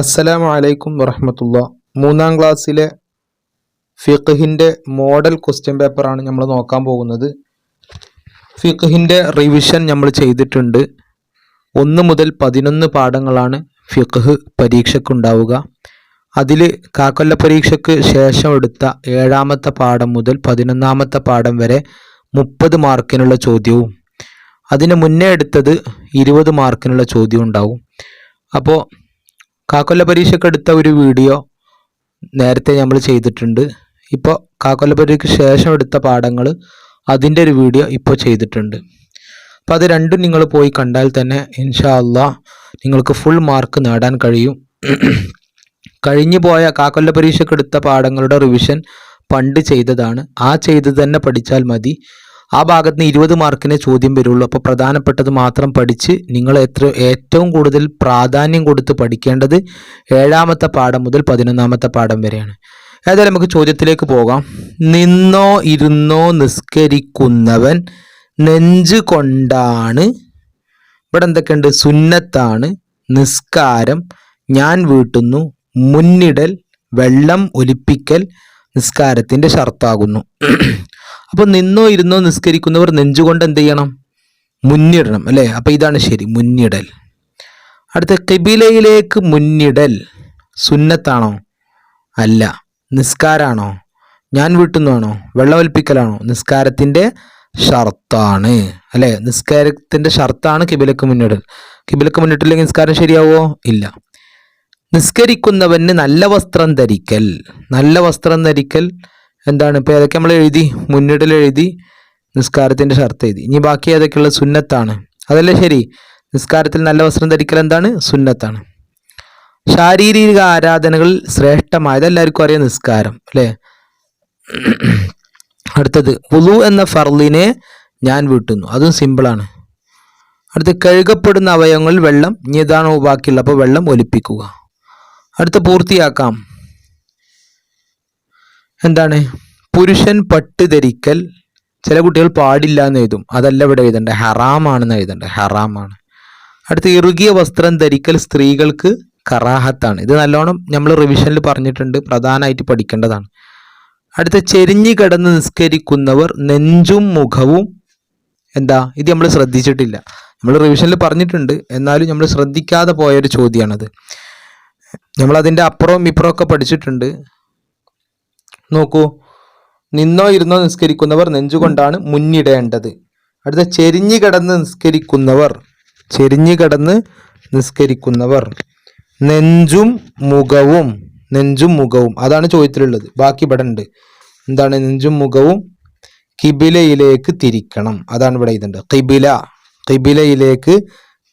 അസ്സലാമു അലൈക്കും വറഹമത്തുള്ള. മൂന്നാം ക്ലാസ്സിലെ ഫിഖഹിന്റെ മോഡൽ ക്വസ്റ്റ്യൻ പേപ്പറാണ് നമ്മൾ നോക്കാൻ പോകുന്നത്. ഫിഖഹിന്റെ റിവിഷൻ നമ്മൾ ചെയ്തിട്ടുണ്ട്. ഒന്ന് മുതൽ പതിനൊന്ന് പാഠങ്ങളാണ് ഫിഖ് പരീക്ഷയ്ക്കുണ്ടാവുക. അതിൽ കാക്കൊല്ല പരീക്ഷയ്ക്ക് ശേഷം എടുത്ത ഏഴാമത്തെ പാഠം മുതൽ പതിനൊന്നാമത്തെ പാഠം വരെ മുപ്പത് മാർക്കിനുള്ള ചോദ്യവും. അതിന് മുന്നേ എടുത്തത് ഇരുപത് മാർക്കിനുള്ള ചോദ്യം ഉണ്ടാവും. അപ്പോൾ കാക്കൊല്ല പരീക്ഷയ്ക്ക് എടുത്ത ഒരു വീഡിയോ നേരത്തെ നമ്മൾ ചെയ്തിട്ടുണ്ട്. ഇപ്പോൾ കാക്കൊല്ല പരീക്ഷയ്ക്ക് ശേഷം എടുത്ത പാഠങ്ങൾ അതിന്റെ ഒരു വീഡിയോ ഇപ്പോൾ ചെയ്തിട്ടുണ്ട്. അപ്പോൾ അത് രണ്ടും നിങ്ങൾ പോയി കണ്ടാൽ തന്നെ ഇൻഷാ അള്ളാ നിങ്ങൾക്ക് ഫുൾ മാർക്ക് നേടാൻ കഴിയും. കഴിഞ്ഞു പോയ കാക്കൊല്ല പരീക്ഷയ്ക്ക് എടുത്ത പാഠങ്ങളുടെ റിവിഷൻ പണ്ട് ചെയ്തതാണ്. ആ ചെയ്ത് തന്നെ പഠിച്ചാൽ മതി. ആ ഭാഗത്ത് നിന്ന് ഇരുപത് മാർക്കിനെ ചോദ്യം വരുള്ളൂ. അപ്പോൾ പ്രധാനപ്പെട്ടത് മാത്രം പഠിച്ച് നിങ്ങൾ എത്ര ഏറ്റവും കൂടുതൽ പ്രാധാന്യം കൊടുത്ത് പഠിക്കേണ്ടത് ഏഴാമത്തെ പാഠം മുതൽ പതിനൊന്നാമത്തെ പാഠം വരെയാണ്. ഏതായാലും നമുക്ക് ചോദ്യത്തിലേക്ക് പോകാം. നിന്നോ ഇരുന്നോ നിസ്കരിക്കുന്നവൻ നെഞ്ച് കൊണ്ടാണ് ഇവിടെ എന്തൊക്കെയുണ്ട്? സുന്നത്താണ് നിസ്കാരം ഞാൻ വീട്ടുന്നു മുന്നിടൽ വെള്ളം ഒലിപ്പിക്കൽ നിസ്കാരത്തിന്റെ ഷർത്താകുന്നു. അപ്പോൾ നിന്നോ ഇരുന്നോ നിസ്കരിക്കുന്നവർ നെഞ്ചുകൊണ്ട് എന്ത് ചെയ്യണം? മുന്നിടണം അല്ലേ? അപ്പോൾ ഇതാണ് ശരി മുന്നിടൽ. അടുത്ത കബിലയിലേക്ക് മുന്നിടൽ. സുന്നത്താണോ? അല്ല. നിസ്കാരാണോ? ഞാൻ വീട്ടുന്നതാണോ? വെള്ളമൊലിപ്പിക്കലാണോ നിസ്കാരത്തിന്റെ ഷർത്താണ്. അല്ലേ? നിസ്കാരത്തിന്റെ ഷർത്താണ് കിബിലക്ക് മുന്നിടൽ. കിബിലക്ക് മുന്നിട്ടില്ലെങ്കിൽ നിസ്കാരം ശരിയാവോ? ഇല്ല. നിസ്കരിക്കുന്നവന് നല്ല വസ്ത്രം ധരിക്കൽ. നല്ല വസ്ത്രം ധരിക്കൽ എന്താണ്? ഇപ്പോൾ ഏതൊക്കെ നമ്മൾ എഴുതി? മുന്നിടൽ എഴുതി നിസ്കാരത്തിന്റെ ഷർത്ത് എഴുതി. ഇനി ബാക്കി ഏതൊക്കെയുള്ള സുന്നത്താണ്? അതല്ലേ ശരി. നിസ്കാരത്തിൽ നല്ല വസ്ത്രം ധരിക്കൽ എന്താണ്? സുന്നത്താണ്. ശാരീരിക ആരാധനകളിൽ ശ്രേഷ്ഠമായത് എല്ലാവർക്കും അറിയാം നിസ്കാരം അല്ലേ? അടുത്തത് പുതു എന്ന ഫർലിനെ ഞാൻ വീട്ടുന്നു. അതും സിമ്പിളാണ്. അടുത്ത് കഴുകപ്പെടുന്ന അവയവങ്ങളിൽ വെള്ളം. ഇനി ഇതാണോ ബാക്കിയുള്ളപ്പോൾ വെള്ളം ഒലിപ്പിക്കുക. അടുത്ത പൂർത്തിയാക്കാം. എന്താണ്? പുരുഷൻ പട്ട് ധരിക്കൽ ചില കുട്ടികൾ പാടില്ല എന്ന് എഴുതും. അതല്ല ഇവിടെ എഴുതണ്ടേ? ഹറാമാണെന്ന് എഴുതണ്ടേ? ഹറാമാണ്. അടുത്ത് ഇറുകിയ വസ്ത്രം ധരിക്കൽ സ്ത്രീകൾക്ക് കറാഹത്താണ്. ഇത് നല്ലോണം നമ്മൾ റിവിഷനിൽ പറഞ്ഞിട്ടുണ്ട്. പ്രധാനമായിട്ട് പഠിക്കേണ്ടതാണ്. അടുത്ത ചെരിഞ്ഞു കിടന്ന് നിസ്കരിക്കുന്നവർ നെഞ്ചും മുഖവും എന്താ? ഇത് നമ്മൾ ശ്രദ്ധിച്ചിട്ടില്ല. നമ്മൾ റിവിഷനിൽ പറഞ്ഞിട്ടുണ്ട്. എന്നാലും നമ്മൾ ശ്രദ്ധിക്കാതെ പോയൊരു ചോദ്യമാണത്. നമ്മൾ അതിന്റെ അപ്പുറവും ഇപ്പുറവും ഒക്കെ പഠിച്ചിട്ടുണ്ട്. നോക്കൂ. നിന്നോ ഇരുന്നോ നിസ്കരിക്കുന്നവർ നെഞ്ചുകൊണ്ടാണ് മുന്നിടേണ്ടത്. അടുത്ത ചെരിഞ്ഞു കിടന്ന് നിസ്കരിക്കുന്നവർ. ചെരിഞ്ഞു കിടന്ന് നിസ്കരിക്കുന്നവർ. നെഞ്ചും മുഖവും നെഞ്ചും മുഖവും. അതാണ് ചോദ്യത്തിലുള്ളത്. ബാക്കി ഇവിടെ ഉണ്ട്. എന്താണ് നെഞ്ചും മുഖവും? കിബിലയിലേക്ക് തിരിക്കണം. അതാണ് ഇവിടെ ഇതുണ്ട് കിബില കിബിലയിലേക്ക്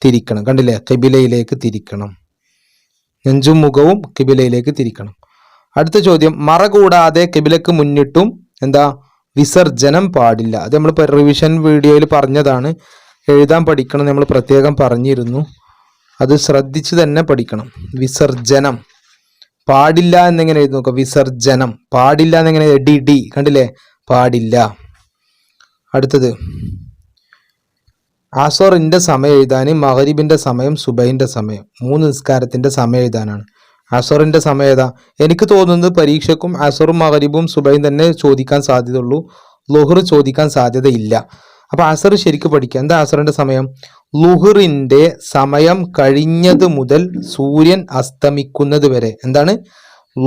തിരിക്കണം. കണ്ടില്ലേ? കിബിലയിലേക്ക് തിരിക്കണം. നെഞ്ചും മുഖവും കിബിലയിലേക്ക് തിരിക്കണം. അടുത്ത ചോദ്യം മറ കൂടാതെ കിബിലക്ക് മുന്നിട്ടും എന്താ വിസർജനം പാടില്ല. അത് നമ്മൾ റിവിഷൻ വീഡിയോയിൽ പറഞ്ഞതാണ്. എഴുതാൻ പഠിക്കണം നമ്മൾ പ്രത്യേകം പറഞ്ഞിരുന്നു. അത് ശ്രദ്ധിച്ച് തന്നെ പഠിക്കണം. വിസർജനം. പാടില്ല എന്നെങ്ങനെ എഴുതി നോക്കുക. വിസർജനം. പാടില്ല എന്നെങ്ങനെ ഡി ഡി. കണ്ടില്ലേ? പാടില്ല. അടുത്തത്. ആസോറിന്റെ സമയം എഴുതാൻ മഹരീബിന്റെ സമയം സുബൈന്റെ സമയം. മൂന്ന് നിസ്കാരത്തിന്റെ സമയം എഴുതാനാണ്. അസറിന്റെ സമയത എനിക്ക് തോന്നുന്നത് പരീക്ഷയ്ക്കും അസറും മകരീബും സുബൈൻ തന്നെ ചോദിക്കാൻ സാധ്യതയുള്ളൂ. ലുഹർ ചോദിക്കാൻ സാധ്യതയില്ല. അപ്പോൾ അസർ ശരിക്കും പഠിക്കുക എന്താ അസറിന്റെ സമയം? ലുഹറിന്റെ സമയം കഴിഞ്ഞത് മുതൽ സൂര്യൻ അസ്തമിക്കുന്നത് വരെ. എന്താണ്?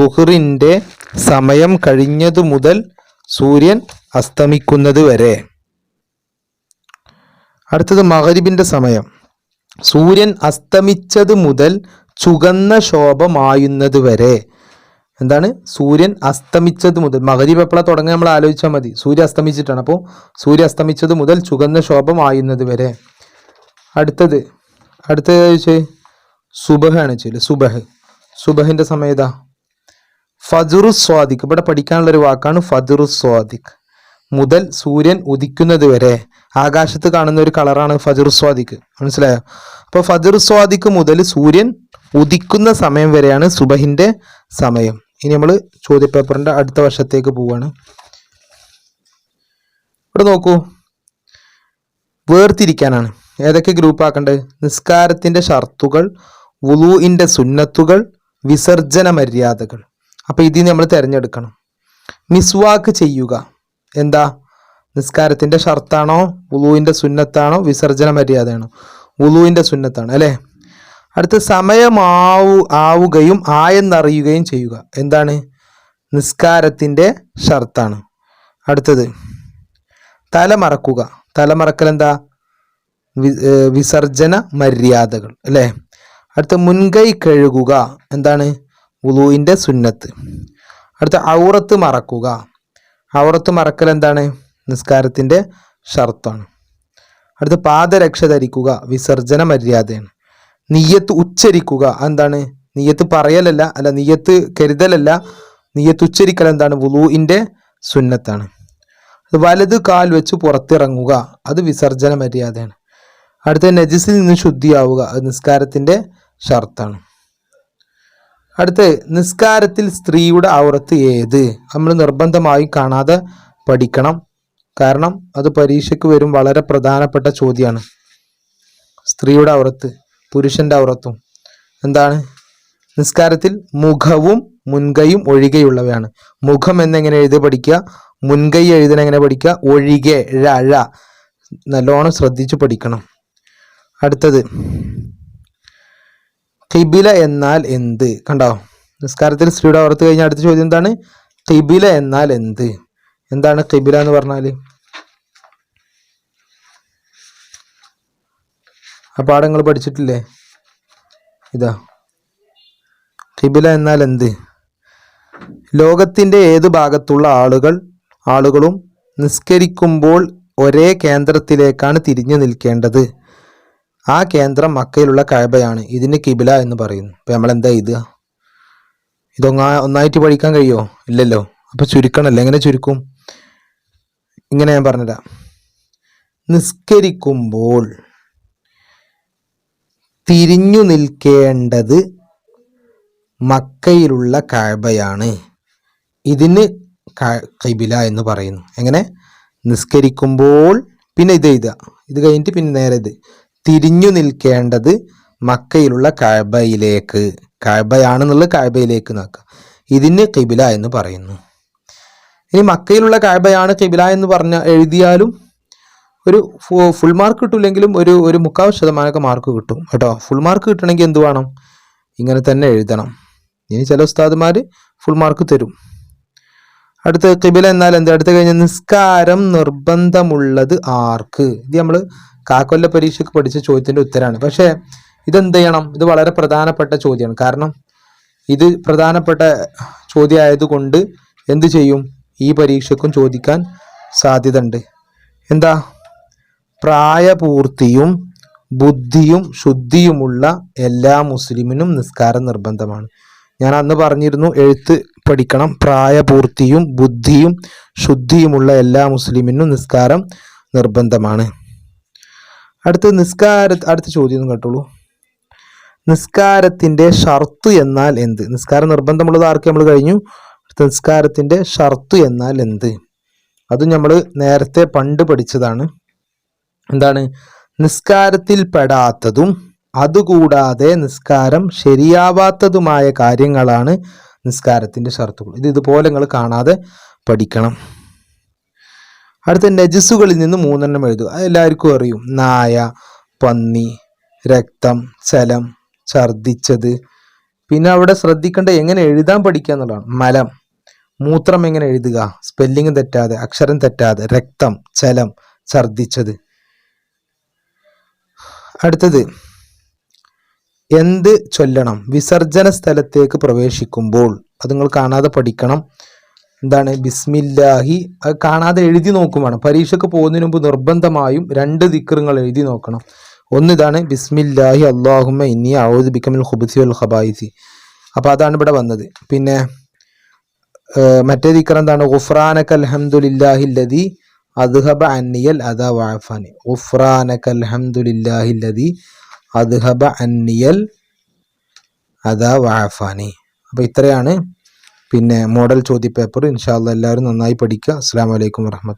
ലുഹറിന്റെ സമയം കഴിഞ്ഞത് മുതൽ സൂര്യൻ അസ്തമിക്കുന്നത് വരെ. അടുത്തത് മകരീബിന്റെ സമയം. സൂര്യൻ അസ്തമിച്ചത് മുതൽ ചുകന്ന ശോഭമായുന്നതുവരെ. എന്താണ്? സൂര്യൻ അസ്തമിച്ചത് മുതൽ മകരീബ് എപ്പോഴാണ് തുടങ്ങി നമ്മൾ ആലോചിച്ചാൽ മതി. സൂര്യ അസ്തമിച്ചിട്ടാണ്. അപ്പോൾ സൂര്യ അസ്തമിച്ചത് മുതൽ ചുകന്ന ശോഭമായുന്നത് വരെ അടുത്തത് അടുത്തത് ചോദിച്ചേ? സുബഹാണ് ചോദിച്ചത്. സുബഹ്. സുബഹിന്റെ സമയതാ ഫജുറു സ്വാദിഖ് ഇവിടെ പഠിക്കാനുള്ളൊരു വാക്കാണ് ഫജുറു സ്വാദിഖ് മുതൽ സൂര്യൻ ഉദിക്കുന്നത് വരെ ആകാശത്ത് കാണുന്ന ഒരു കളറാണ് ഫജുർ സ്വാദിക്ക്. മനസ്സിലായോ? അപ്പോൾ ഫജുർ സ്വാദിക്ക് മുതൽ സൂര്യൻ ഉദിക്കുന്ന സമയം വരെയാണ് സുബഹിന്റെ സമയം. ഇനി നമ്മൾ ചോദ്യപേപ്പറിന്റെ അടുത്ത വർഷത്തേക്ക് പോവാണ്. ഇവിടെ നോക്കൂ. വേർതിരിക്കാനാണ്. ഏതൊക്കെ ഗ്രൂപ്പ് ആക്കേണ്ടത് നിസ്കാരത്തിന്റെ ഷർത്തുകൾ വുളൂഇന്റെ സുന്നത്തുകൾ വിസർജന മര്യാദകൾ. അപ്പോൾ ഇതിൽ നമ്മൾ തിരഞ്ഞെടുക്കണം. മിസ്വാക്ക് ചെയ്യുക. എന്താ? നിസ്കാരത്തിന്റെ ഷർത്താണോ? ഉലുവിന്റെ സുന്നത്താണോ? വിസർജന മര്യാദയാണോ? ഉലുവിന്റെ സുന്നത്താണ് അല്ലേ? അടുത്ത സമയമാവു ആവുകയും ആയെന്നറിയുകയും ചെയ്യുക. എന്താണ്? നിസ്കാരത്തിന്റെ ഷർത്താണ്. അടുത്തത് തലമറക്കുക. തലമറക്കൽ എന്താ വിസർജന മര്യാദകൾ അല്ലേ? അടുത്ത മുൻകൈ കഴുകുക. എന്താണ്? ഉലുവിന്റെ സുന്നത്ത്. അടുത്ത ഔറത്ത് മറക്കുക. ഔറത്ത് മറക്കൽ എന്താണ് നിസ്കാരത്തിന്റെ ഷർത്താണ്. അടുത്ത പാദരക്ഷ ധരിക്കുക വിസർജന മര്യാദയാണ്. നീയത്ത് ഉച്ചരിക്കുക എന്താണ് നീയത്ത് പറയലല്ല അല്ല നീയത്ത് കരുതലല്ല നീയത്ത് ഉച്ചരിക്കൽ എന്താണ്? വുളൂഇന്റെ സുന്നത്താണ്. വലത് കാൽ വെച്ച് പുറത്തിറങ്ങുക അത് വിസർജന മര്യാദയാണ്. അടുത്ത നജിസിൽ നിന്ന് ശുദ്ധിയാവുക അത് നിസ്കാരത്തിന്റെ ഷർത്താണ്. അടുത്ത് നിസ്കാരത്തിൽ സ്ത്രീയുടെ ഔറത്ത് ഏത്? നമ്മൾ നിർബന്ധമായി കാണാതെ പഠിക്കണം. കാരണം അത് പരീക്ഷയ്ക്ക് വരും വളരെ പ്രധാനപ്പെട്ട ചോദ്യമാണ് സ്ത്രീയുടെ ഔറത്ത് പുരുഷന്റെ ഔറത്തും എന്താണ്? നിസ്കാരത്തിൽ മുഖവും മുൻകൈയും ഒഴികെയുള്ളവയാണ്. മുഖം എന്നെങ്ങനെ എഴുതി പഠിക്കുക? മുൻകൈ എഴുതണ എങ്ങനെ പഠിക്കുക? ഒഴികെ ഴ നല്ലോണം ശ്രദ്ധിച്ചു പഠിക്കണം. അടുത്തത്. കിബില എന്നാൽ എന്ത്? കണ്ടോ? നിസ്കാരത്തിൽ സ്ത്രീയുടെ ഓർത്ത് കഴിഞ്ഞ അടുത്ത ചോദ്യം എന്താണ്? കിബില എന്നാൽ എന്ത്? എന്താണ് കിബില എന്ന് പറഞ്ഞാൽ ആ പാഠങ്ങൾ പഠിച്ചിട്ടില്ലേ? ഇതാ. കിബില എന്നാൽ എന്ത്? ലോകത്തിന്റെ ഏത് ഭാഗത്തുള്ള ആളുകൾ ആളുകളും നിസ്കരിക്കുമ്പോൾ ഒരേ കേന്ദ്രത്തിലേക്കാണ് തിരിഞ്ഞു നിൽക്കേണ്ടത്. ആ കേന്ദ്രം മക്കയിലുള്ള കഴബയാണ് ഇതിന് കിബില എന്ന് പറയുന്നു. അപ്പം നമ്മൾ എന്താ ഇത് ഇതൊന്നാ ഒന്നായിട്ട് പഠിക്കാൻ കഴിയുമോ ഇല്ലല്ലോ. അപ്പോൾ ചുരുക്കണല്ലോ? എങ്ങനെ ചുരുക്കും? ഇങ്ങനെ ഞാൻ പറഞ്ഞുതരാം നിസ്കരിക്കുമ്പോൾ തിരിഞ്ഞു നിൽക്കേണ്ടത് മക്കയിലുള്ള കാഴ്ബയാണ് ഇതിന് കൈബില എന്ന് പറയുന്നു. എങ്ങനെ? നിസ്കരിക്കുമ്പോൾ പിന്നെ ഇത് എഴുതുക. ഇത് കഴിഞ്ഞിട്ട് പിന്നെ നേരെ ഇത്. തിരിഞ്ഞു നിൽക്കേണ്ടത് മക്കയിലുള്ള കാഴ്ബയിലേക്ക് കാഴ്ബയാണെന്നുള്ളത് കാഴ്ബയിലേക്ക് നോക്കുക ഇതിന് കിബില എന്ന് പറയുന്നു. ഇനി മക്കയിലുള്ള കാബയാണ് കിബില എന്ന് പറഞ്ഞ എഴുതിയാലും ഒരു ഫുൾ മാർക്ക് കിട്ടില്ലെങ്കിലും ഒരു ഒരു മുക്കാൽ ശതമാനമൊക്കെ മാർക്ക് കിട്ടും കേട്ടോ. ഫുൾ മാർക്ക് കിട്ടണമെങ്കിൽ എന്ത് വേണം? ഇങ്ങനെ തന്നെ എഴുതണം. ഇനി ചില ഉസ്താദുമാർ ഫുൾ മാർക്ക് തരും. അടുത്ത കിബില എന്നാൽ എന്താ? അടുത്ത കഴിഞ്ഞ നിസ്കാരം നിർബന്ധമുള്ളത് ആർക്ക്? ഇത് നമ്മൾ കാക്കൊല്ല പരീക്ഷയ്ക്ക് പഠിച്ച ചോദ്യത്തിന്റെ ഉത്തരാണ്. പക്ഷേ ഇതെന്ത് ചെയ്യണം? ഇത് വളരെ പ്രധാനപ്പെട്ട ചോദ്യമാണ്. കാരണം ഇത് പ്രധാനപ്പെട്ട ചോദ്യമായതുകൊണ്ട് എന്ത് ചെയ്യും? ഈ പരീക്ഷയ്ക്കും ചോദിക്കാൻ സാധ്യത ഉണ്ട് എന്താ? പ്രായപൂർത്തിയും ബുദ്ധിയും ശുദ്ധിയുമുള്ള എല്ലാ മുസ്ലിമിനും നിസ്കാരം നിർബന്ധമാണ്. ഞാൻ അന്ന് പറഞ്ഞിരുന്നു എഴുത്ത് പഠിക്കണം. പ്രായപൂർത്തിയും ബുദ്ധിയും ശുദ്ധിയുമുള്ള എല്ലാ മുസ്ലിമിനും നിസ്കാരം നിർബന്ധമാണ്. അടുത്ത നിസ്കാര അടുത്ത ചോദ്യം കേട്ടോളൂ. നിസ്കാരത്തിന്റെ ഷർത്ത് എന്നാൽ എന്ത്? നിസ്കാരം നിർബന്ധമുള്ളത് ആർക്ക് നമ്മൾ കഴിഞ്ഞു? അടുത്ത നിസ്കാരത്തിന്റെ ഷർത്ത് എന്നാൽ എന്ത്? അത് നമ്മൾ നേരത്തെ പണ്ട് പഠിച്ചതാണ്. എന്താണ്? നിസ്കാരത്തിൽ പെടാത്തതും അതുകൂടാതെ നിസ്കാരം ശരിയാവാത്തതുമായ കാര്യങ്ങളാണ് നിസ്കാരത്തിന്റെ ഷർത്തുകൾ. ഇത് ഇതുപോലെ നിങ്ങൾ കാണാതെ പഠിക്കണം. അടുത്ത നജസുകളിൽ നിന്ന് മൂന്നെണ്ണം എഴുതുക. എല്ലാവർക്കും അറിയും. നായ പന്നി രക്തം ചലം ഛർദിച്ചത് പിന്നെ അവിടെ ശ്രദ്ധിക്കേണ്ട എങ്ങനെ എഴുതാൻ പഠിക്കുക എന്നുള്ളതാണ്. മലം. മൂത്രം എങ്ങനെ എഴുതുക? സ്പെല്ലിംഗ് തെറ്റാതെ അക്ഷരം തെറ്റാതെ രക്തം ചലം ഛർദിച്ചത് അടുത്തത് എന്ത് ചൊല്ലണം? വിസർജന സ്ഥലത്തേക്ക് പ്രവേശിക്കുമ്പോൾ. അത് നിങ്ങൾ കാണാതെ പഠിക്കണം. എന്താണ്? ബിസ്മില്ലാഹി. അത് കാണാതെ എഴുതി നോക്കും വേണം പരീക്ഷയ്ക്ക് പോകുന്നതിന് മുമ്പ് നിർബന്ധമായും രണ്ട് ദിക്കറുകൾ എഴുതി നോക്കണം. ഒന്ന് ഇതാണ് ബിസ്മില്ലാഹി അള്ളാഹുമ്മ ഇന്നി ഔദ് ബിക്കമിൽ ഹുബുസി ഉൽ ഖബായിസി. അപ്പോൾ അതാണ് ഇവിടെ വന്നത്. പിന്നെ മറ്റേ ദിക്കർ എന്താണ്? ഉഫ്രാനക്ക് അൽഹംദുലില്ലാഹില്ലതി അദ്ഹബ അന്നിയൽ അദ വാഫാനി ഉഫ്രാനക്ക് അൽഹംദുലില്ലാഹില്ലതി അദ്ഹബ അന്നിയൽ അദ വാഫാനി അപ്പോൾ ഇത്രയാണ്. പിന്നെ മോഡൽ ചോദ്യപേപ്പർ. ഇൻഷാല്ല എല്ലാവരും നന്നായി പഠിക്കുക. അസ്സാം വലൈക്കും വർഹമത്ത്